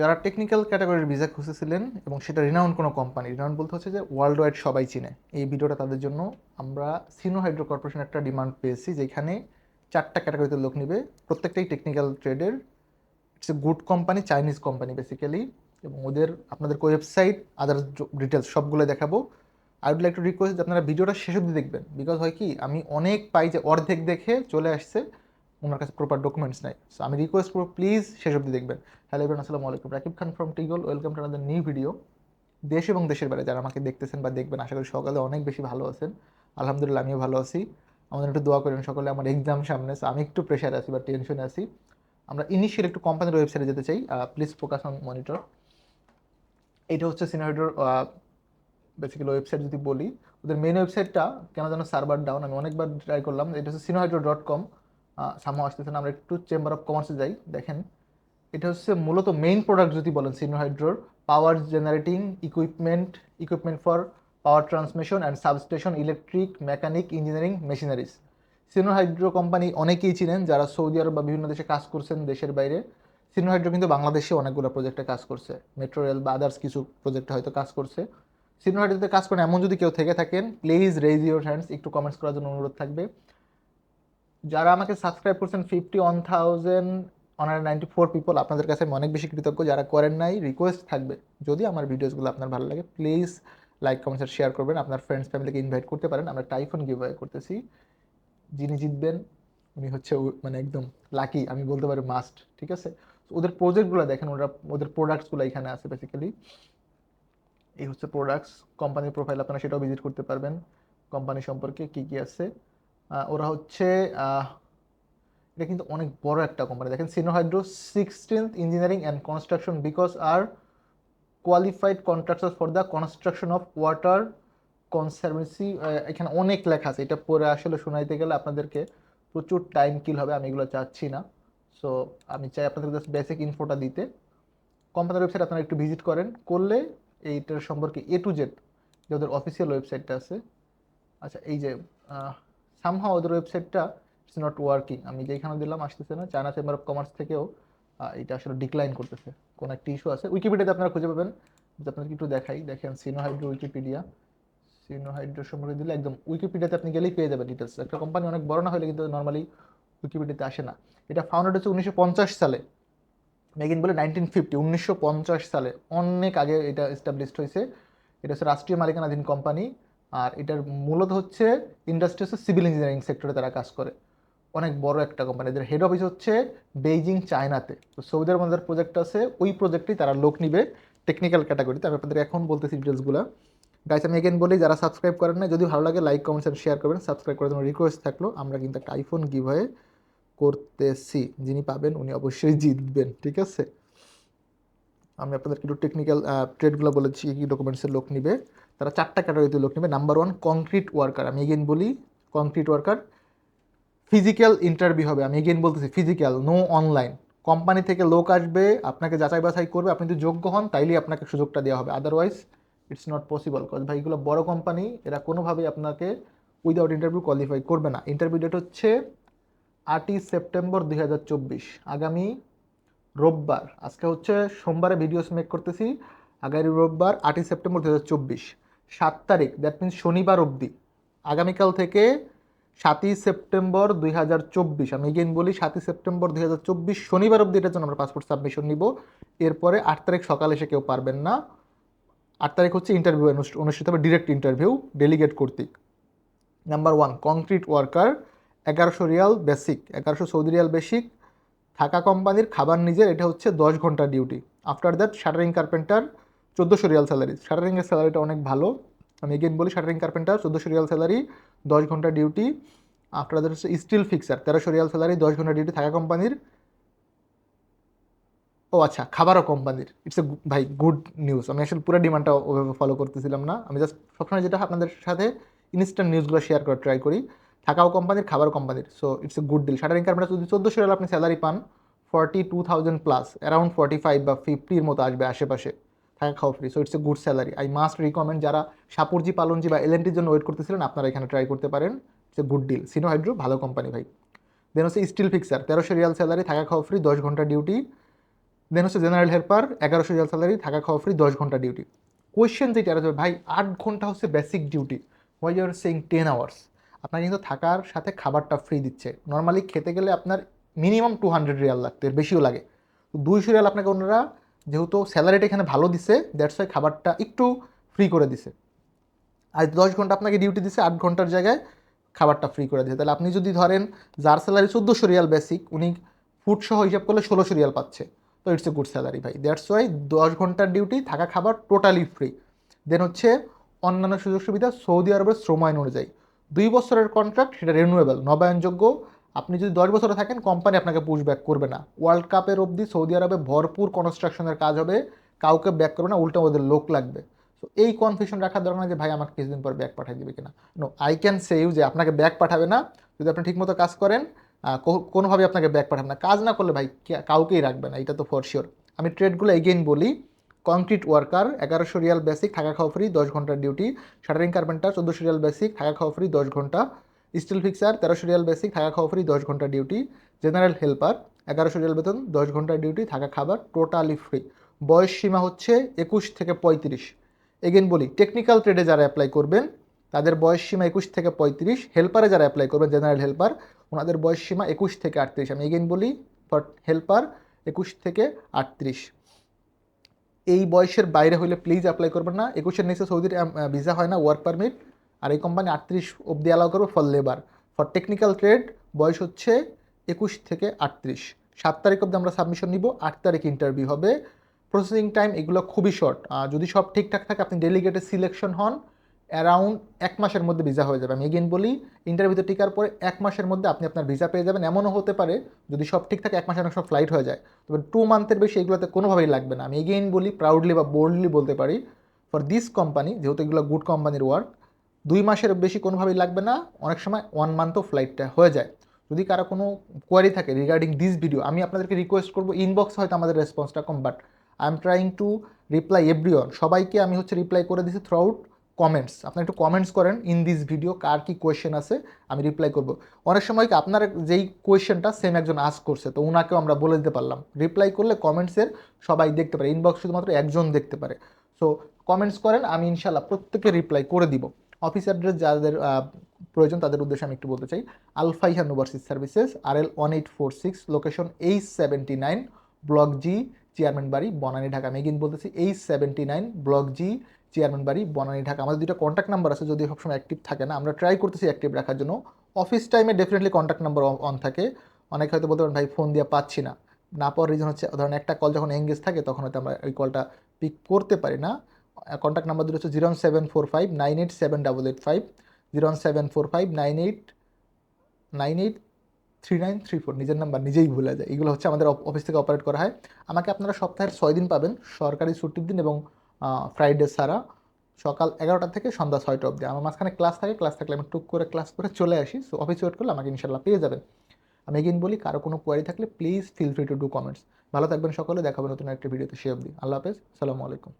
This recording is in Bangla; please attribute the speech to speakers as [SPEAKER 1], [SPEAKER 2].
[SPEAKER 1] যারা টেকনিক্যাল ক্যাটাগরির ভিসা খুঁজেছিলেন এবং সেটা রিনাউন্ড কোনো কোম্পানি রিনাউন্ড বলতে হচ্ছে যে ওয়ার্ল্ড ওয়াইড সবাই চিনে। এই ভিডিওটা তাদের জন্য আমরা সিনো হাইড্রো কর্পোরেশন একটা ডিমান্ড পেয়েছি যেখানে চারটা ক্যাটাগরিতে লোক নিবে। প্রত্যেকটাই technical ট্রেডের it's a good company Chinese company basically এবং ওদের, আপনাদের ওয়েবসাইট আদার ডিটেলস সবগুলো দেখাবো। I would like to request আপনারা ভিডিওটা শেষ অবধি দেখবেন। বিকজ হয় কি, আমি অনেক পাই যে অর্ধেক দেখে চলে আসছে। ওনার কাছে প্রপার ডকুমেন্টস নাই। সো আমি রিকোয়েস্ট করব প্লিজ শেষ অবধি দেখবেন। হ্যালো এভরিওয়ান আসসালামু আলাইকুম। Rakib Khan from টিগল welcome to another new video দেশ এবং দেশের বাইরে যারা আমাকে দেখতেছেন বা দেখবেন, আশা করি সকালে অনেক বেশি ভালো আছেন। আলহামদুলিল্লাহ, আমিও ভালো আছি। আমাদের একটু দোয়া করেন সকলে, আমার এক্সাম সামনে। আমি একটু প্রেশারে আছি বা টেনশনে আছি। আমরা ইনিশিয়াল একটু কোম্পানির ওয়েবসাইটে যেতে চাই। প্লিজ ফোকাস অন মনিটর এটা হচ্ছে সিনারিটোর বেসিক্যালি ওয়েবসাইট যদি বলি, ওদের মেন ওয়েবসাইটটা কেন যেন সার্ভার ডাউন আমি অনেকবার ট্রাই করলাম। এটা হচ্ছে সিনোহাইড্রো ডট কম সামহ আসতেছে আমরা একটু চেম্বার অফ কমার্সে যাই, দেখেন। এটা হচ্ছে মূলত মেইন প্রোডাক্ট যদি বলেন, সিনোহাইড্রোর power generating equipment equipment for power transmission and substation electric mechanic engineering machineries Sinohydro company অনেকেই চিনেন যারা সৌদি আরব বা বিভিন্ন দেশে কাজ করছেন দেশের বাইরে। সিনোহাইড্রো কিন্তু বাংলাদেশে অনেকগুলো প্রজেক্টে কাজ করছে। মেট্রো রেল বা আদার্স কিছু প্রজেক্টে হয়তো কাজ করছে। সিনোহাইড্রোতে কাজ করেন, এমন যদি কেউ থেকে থাকেন প্লিজ রেজ ইউর হ্যান্ডস একটু কমেন্টস করার জন্য অনুরোধ থাকবে। যারা আমাকে সাবস্ক্রাইব করছেন fifty one thousand one ninety four people আপনাদের কাছে আমি অনেক বেশি কৃতজ্ঞ। যারা করেন নাই রিকোয়েস্ট থাকবে। যদি আমার ভিডিওসগুলো আপনার ভালো লাগে প্লিজ লাইক কমেন্টস শেয়ার করবেন। আপনার ফ্রেন্ডস ফ্যামিলিকে ইনভাইট করতে পারেন। আমরা টাইফোন গিভ করতেছি। যিনি জিতবেন, উনি হচ্ছে মানে একদম লাকি আমি বলতে পারি মাস্ট ঠিক আছে? ওদের প্রজেক্টগুলো দেখেন, ওরা, ওদের প্রোডাক্টসগুলো এখানে আছে বেসিক্যালি এই হচ্ছে প্রোডাক্টস কোম্পানির প্রোফাইল আপনারা সেটাও ভিজিট করতে পারবেন। কোম্পানি সম্পর্কে কী কী আছে? ওরা হচ্ছে এটা কিন্তু অনেক বড় একটা কোম্পানি দেখেন Sinohydro sixteenth engineering and construction because are qualified contractor for the construction of water conservancy এখানে অনেক লেখা আছে। এটা পরে আসলে শোনাইতে গেলে আপনাদেরকে প্রচুর টাইম কিল হবে, আমি এগুলো চাচ্ছি না। সো আমি চাই আপনাদের জাস্ট বেসিক ইনফোটা দিতে। কোম্পানির ওয়েবসাইট আপনারা একটু ভিজিট করেন, করলে এইটার সম্পর্কে এ টু জেড যে ওদের অফিসিয়াল ওয়েবসাইটটা আছে। আচ্ছা এই যে সামহা ওদের ওয়েবসাইটটা ইটস নট ওয়ার্কিং আমি যেখানে দিলাম, আসতেছে না। চায়না চেম্বার অফ কমার্স থেকেও এটা আসলে ডিক্লাইন করতেছে। কোন একটা ইস্যু আছে। উইকিপিডিয়াতে আপনারা খুঁজে পাবেন। যে আপনাদেরকে একটু দেখাই। দেখেন সিনোহাইড্রো উইকিপিডিয়া সিনোহাইড্রো সম্পর্কে দিলে একদম উইকিপিডিয়াতে আপনি গেলেই পেয়ে যাবেন ডিটেলস একটা কোম্পানি অনেক বড় না হলে কিন্তু নর্মালি উইকিপিডিয়াতে আসে না। এটা ফাউন্ডেড হচ্ছে উনিশশো পঞ্চাশ সালে। মেগিন বলে নাইনটিন ফিফটি উনিশশো পঞ্চাশ সালে। অনেক আগে এটা এস্টাবলিশড হয়েছে। এটা হচ্ছে রাষ্ট্রীয় মালিকানাধীন কোম্পানি আর এটার মূলত হচ্ছে ইন্ডাস্ট্রি হচ্ছে সিভিল ইঞ্জিনিয়ারিং সেক্টরে তারা কাজ করে। অনেক বড় একটা কোম্পানি এদের হেড অফিস হচ্ছে বেইজিং, চায়নাতে। তো সৌদি আরব আমাদের প্রজেক্ট আছে, ওই প্রজেক্টেই তারা লোক নিবে টেকনিক্যাল ক্যাটাগরিতে আমি আপনাদের এখন বলতেছি ডিটেলসগুলো গাইস আমি এগেন বলি, যারা সাবস্ক্রাইব করেন না যদি ভালো লাগে লাইক কমেন্টস এন্ড শেয়ার করবেন। সাবস্ক্রাইব করার জন্য রিকোয়েস্ট থাকল। আমরা কিন্তু একটা আইফোন গিভ করতেছি। যিনি পাবেন, উনি অবশ্যই জিতবেন, ঠিক আছে? আমি আপনাদেরকে একটু টেকনিক্যাল ট্রেডগুলো বলেছি কি ডকুমেন্টসের লোক নিবে। তারা চারটা ক্যাটাগরিতে লোক নেবে। নাম্বার ওয়ান কংক্রিট ওয়ার্কার আমি এগেন বলি কংক্রিট ওয়ার্কার ফিজিক্যাল ইন্টারভিউ হবে। আমি এগেন বলতেছি ফিজিক্যাল নো অনলাইন কোম্পানি থেকে লোক আসবে, আপনাকে যাচাই বাছাই করবে, আপনি যদি যোগ্য হন, তাইলেই আপনাকে সুযোগটা দেওয়া হবে। Otherwise it's not possible cause ভাই, এগুলো বড়ো কোম্পানি এরা কোনোভাবেই আপনাকে উইদাউট ইন্টারভিউ কোয়ালিফাই করবে না। ইন্টারভিউ ডেট হচ্ছে আটই সেপ্টেম্বর দুই হাজার চব্বিশ। আগামী রোববার, আজকে হচ্ছে সোমবারে ভিডিওস মেক করতেছি, আগামী রোববার আটই সেপ্টেম্বর দু হাজার চব্বিশ, সাত তারিখ দ্যাট মিনস শনিবার অবধি। আগামীকাল থেকে সাতই সেপ্টেম্বর দুই হাজার চব্বিশ, আমি এগেন বলি সাতই সেপ্টেম্বর দুই হাজার চব্বিশ, শনিবার অবধি এটার জন্য আমরা পাসপোর্ট সাবমিশন নিব। এরপরে আট তারিখ সকালে এসে কেউ পারবেন না। আট তারিখ হচ্ছে ইন্টারভিউ অনুষ্ঠিত হবে ডিরেক্ট ইন্টারভিউ ডেলিগেট কর্তৃক। নাম্বার ওয়ান কংক্রিট ওয়ার্কার এগারোশো রিয়াল বেসিক এগারোশো সৌদি রিয়াল বেসিক থাকা কোম্পানির খাবার নিজের, এটা হচ্ছে দশ ঘণ্টা duty after that shuttering carpenter চোদ্দোশো রিয়াল স্যালারি শাটারিংয়ের স্যালারিটা অনেক ভালো। আমি এগেন বলি শাটারিং কার্পেন্টার চোদ্দোশো রিয়াল স্যালারি দশ ঘণ্টা ডিউটি আফটার দ্যাট হচ্ছে স্টিল ফিক্সার তেরোশো রিয়াল স্যালারি দশ ঘণ্টা ডিউটি থাকা কোম্পানির। ও আচ্ছা খাবারও কোম্পানির। ইটস এ ভাই গুড নিউজ আমি আসলে পুরো ডিমান্ডটা ওভাবে ফলো করতেছিলাম না। আমি জাস্ট সবসময় যেটা আপনাদের সাথে ইনস্ট্যান্ট নিউজগুলো শেয়ার করার ট্রাই করি। থাকাও কোম্পানির খাবার কোম্পানির। So it's a good deal shuttering carpenter যদি চোদ্দোশো রিয়াল আপনি স্যালারি পান forty two thousand plus around forty five বা ফিফটির মতো আসবে আশেপাশে থাকা খাওয়া free so it's a good salary I must recommend যারা সাপুরজি, পালনজি বা এলএনটির জন্য ওয়েট করতেছিলেন, আপনারা এখানে ট্রাই করতে পারেন। It's a good deal Sino Hydro ভালো কোম্পানি ভাই। দেন হচ্ছে স্টিল ফিক্সার তেরোশো রিয়াল স্যালারি থাকা খাওয়া ফ্রি দশ ঘণ্টা ডিউটি দেন হচ্ছে জেনারেল হেল্পার এগারোশো রিয়াল স্যালারি থাকা খাওয়া ফ্রি দশ ঘণ্টা ডিউটি কোয়েশ্চেন যেটা ভাই, আট ঘণ্টা হচ্ছে basic duty why you're saying ten hours আপনার কিন্তু থাকার সাথে খাবারটা ফ্রি দিচ্ছে। নর্মালি খেতে গেলে আপনার মিনিমাম টু হান্ড্রেড রিয়াল লাগতো এর বেশিও লাগে। তো দুইশো রিয়াল আপনাকে ওনারা যেহেতু স্যালারিটা এখানে ভালো দিছে দ্যাটস ওয়াই খাবারটা একটু ফ্রি করে দিছে। আর দশ ঘণ্টা আপনাকে ডিউটি দিছে, আট ঘণ্টার জায়গায় খাবারটা ফ্রি করে দিছে। তাহলে আপনি যদি ধরেন যার স্যালারি চোদ্দোশো রিয়াল বেসিক উনি ফুড সহ হিসাব করলে ষোলোশো রিয়াল পাচ্ছে। তো ইটস এ গুড স্যালারি ভাই। দ্যাটস ওয়াই দশ ঘণ্টার ডিউটি থাকা খাবার টোটালি ফ্রি দেন হচ্ছে অন্যান্য সুযোগ সুবিধা সৌদি আরবের শ্রম আইন অনুযায়ী। দুই বছরের কন্ট্রাক্ট সেটা রিনিউয়েবল নবায়নযোগ্য। আপনি যদি দশ বছরে থাকেন কোম্পানি আপনাকে পুশ ব্যাক করবে না। ওয়ার্ল্ড কাপের অবধি সৌদি আরবে ভরপুর কনস্ট্রাকশনের কাজ হবে। কাউকে ব্যাক করবে না, উল্টো ওদের লোক লাগবে। তো এই কনফিউশন রাখার দরকার না যে, ভাই, আমাকে কিছুদিন পর ব্যাক পাঠিয়ে দিবে কিনা? No I can say you যে, আপনাকে ব্যাক পাঠাবে না। যদি আপনি ঠিকমতো কাজ করেন কোনোভাবে আপনাকে ব্যাক পাঠাবে না। কাজ না করলে, ভাই কাউকেই রাখবে না, এটা তো ফর শিওর আমি ট্রেডগুলো এগেইন বলি কংক্রিট ওয়ার্কার, এগারোশো রিয়াল বেসিক, থাকা খাওয়া ফ্রি দশ ঘণ্টার ডিউটি শাটারিং কার্পেন্টার চোদ্দোশো রিয়াল বেসিক, থাকা খাওয়া ফ্রি দশ ঘণ্টা। স্টিল ফিক্সার তেরোশো রিয়াল বেসিক, থাকা খাওয়া ফ্রি দশ ঘণ্টা ডিউটি জেনারেল হেল্পার এগারোশো রিয়াল বেতন, দশ ঘণ্টা ডিউটি থাকা খাবার টোটালি ফ্রি বয়স সীমা হচ্ছে একুশ থেকে পঁয়ত্রিশ। এগেন বলি টেকনিক্যাল ট্রেডে যারা অ্যাপ্লাই করবেন, তাদের বয়স সীমা একুশ থেকে পঁয়ত্রিশ। হেল্পারে যারা অ্যাপ্লাই করবেন জেনারেল হেল্পার ওনাদের বয়স সীমা একুশ থেকে আটত্রিশ। আমি এগেন বলি ফর হেল্পার একুশ থেকে আটত্রিশ। এই বয়সের বাইরে হলে প্লিজ অ্যাপ্লাই করবেন না। একুশের নিচে সৌদির ভিসা হয় না ওয়ার্ক পারমিট আর এই কোম্পানি আটত্রিশ অবধি অ্যালাউ করবে for labour for technical trade বয়স হচ্ছে একুশ থেকে আটত্রিশ। সাত তারিখ অবধি আমরা সাবমিশন নিব, আট তারিখ ইন্টারভিউ হবে। প্রসেসিং টাইম এগুলো খুবই শর্ট যদি সব ঠিকঠাক থাকে, আপনি ডেলিগেটে সিলেকশন হন। অ্যারাউন্ড এক মাসের মধ্যে ভিসা হয়ে যাবে। আমি এগেন বলি ইন্টারভিউতে টিকার পরে এক মাসের মধ্যে আপনি আপনার ভিসা পেয়ে যাবেন। এমনও হতে পারে, যদি সব ঠিক থাকে এক মাসের অনেক সব ফ্লাইট হয়ে যায়, তবে টু মান্থের বেশি এগুলোতে কোনোভাবেই লাগবে না। আমি এগেইন বলি প্রাউডলি বা বোল্ডলি বলতে পারি ফর দিস কোম্পানি যেহেতু এগুলো গুড কোম্পানির ওয়ার্ক দুই মাসের বেশি কোনোভাবেই লাগবে না। অনেক সময় ওয়ান মান্থও ফ্লাইটটা হয়ে যায়। যদি কারও কোনো কোয়ারি থাকে রিগার্ডিং দিস ভিডিও আমি আপনাদেরকে রিকোয়েস্ট করব ইনবক্স হয়তো আমাদের রেসপন্সটা কম but I am trying to reply everyone সবাইকে আমি হচ্ছে রিপ্লাই করে দিচ্ছি থ্রু আউট কমেন্টস আপনি একটু কমেন্টস করেন ইন দিস ভিডিও কার কি কোয়েশ্চেন আছে, আমি রিপ্লাই করব। অনেক সময় কি আপনার যেই কোয়েশ্চেনটা সেম একজন আস করছে, তো ওনাকেও আমরা বলে দিতে পারলাম। রিপ্লাই করলে কমেন্টসের সবাই দেখতে পারে ইনবক্স শুধুমাত্র একজন দেখতে পারে। সো কমেন্টস করেন, আমি ইনশাল্লাহ প্রত্যেকে রিপ্লাই করে দিব। অফিস অ্যাড্রেস যাদের প্রয়োজন তাদের উদ্দেশ্যে আমি একটু বলতে চাই Alfaihan overseas services R L one eight four six location H seventy nine block G chairman বাড়ি, বনানী, ঢাকা। আমি এগিন বলতেছি H seventy nine block G chairman বাড়ি, বনানী, ঢাকা। আমাদের দুটো কন্ট্যাক্ট নাম্বার আছে, যদি সবসময় অ্যাক্টিভ থাকে না, আমরা ট্রাই করতেছি অ্যাক্টিভ রাখার জন্য। অফিস টাইমে ডেফিনেটলি কন্ট্যাক্ট নাম্বার অন থাকে। অনেকে হয়তো বলতে পারেন, ভাই ফোন দিয়ে পাচ্ছি না। না পাওয়ার রিজন হচ্ছে, ধরেন একটা কল যখন এঙ্গেজ থাকে, তখন হয়তো আমরা ওই কলটা পিক করতে পারি না। কন্ট্যাক্ট নাম্বার দুটো হচ্ছে zero seven four five nine eight seven double eight five zero seven four five nine eight nine eight three nine three four নিজের নাম্বার নিজেই ভুলে যায়। এগুলো হচ্ছে আমাদের অফ- অফিস থেকে অপারেট করা হয়। আমাকে আপনারা সপ্তাহের ছয় দিন পাবেন সরকারি ছুটির দিন এবং ফ্রাইডে সারা সকাল এগারোটা থেকে সন্ধ্যা ছয়টা অবধি। আমার মাঝখানে ক্লাস থাকে ক্লাস থাকলে আমি টুক করে ক্লাস করে চলে আসি। সো অফিসে ওয়েট করলে আমাকে ইনশাল্লাহ পেয়ে যাবেন। আমি এগিন বলি, কারও কোনো কোয়ারি থাকলে please feel free to do comments ভালো থাকবেন সকলে দেখাবেন নতুন একটা ভিডিওতে সে অবধি। আল্লাহ হাফেজ সালামু আলাইকুম।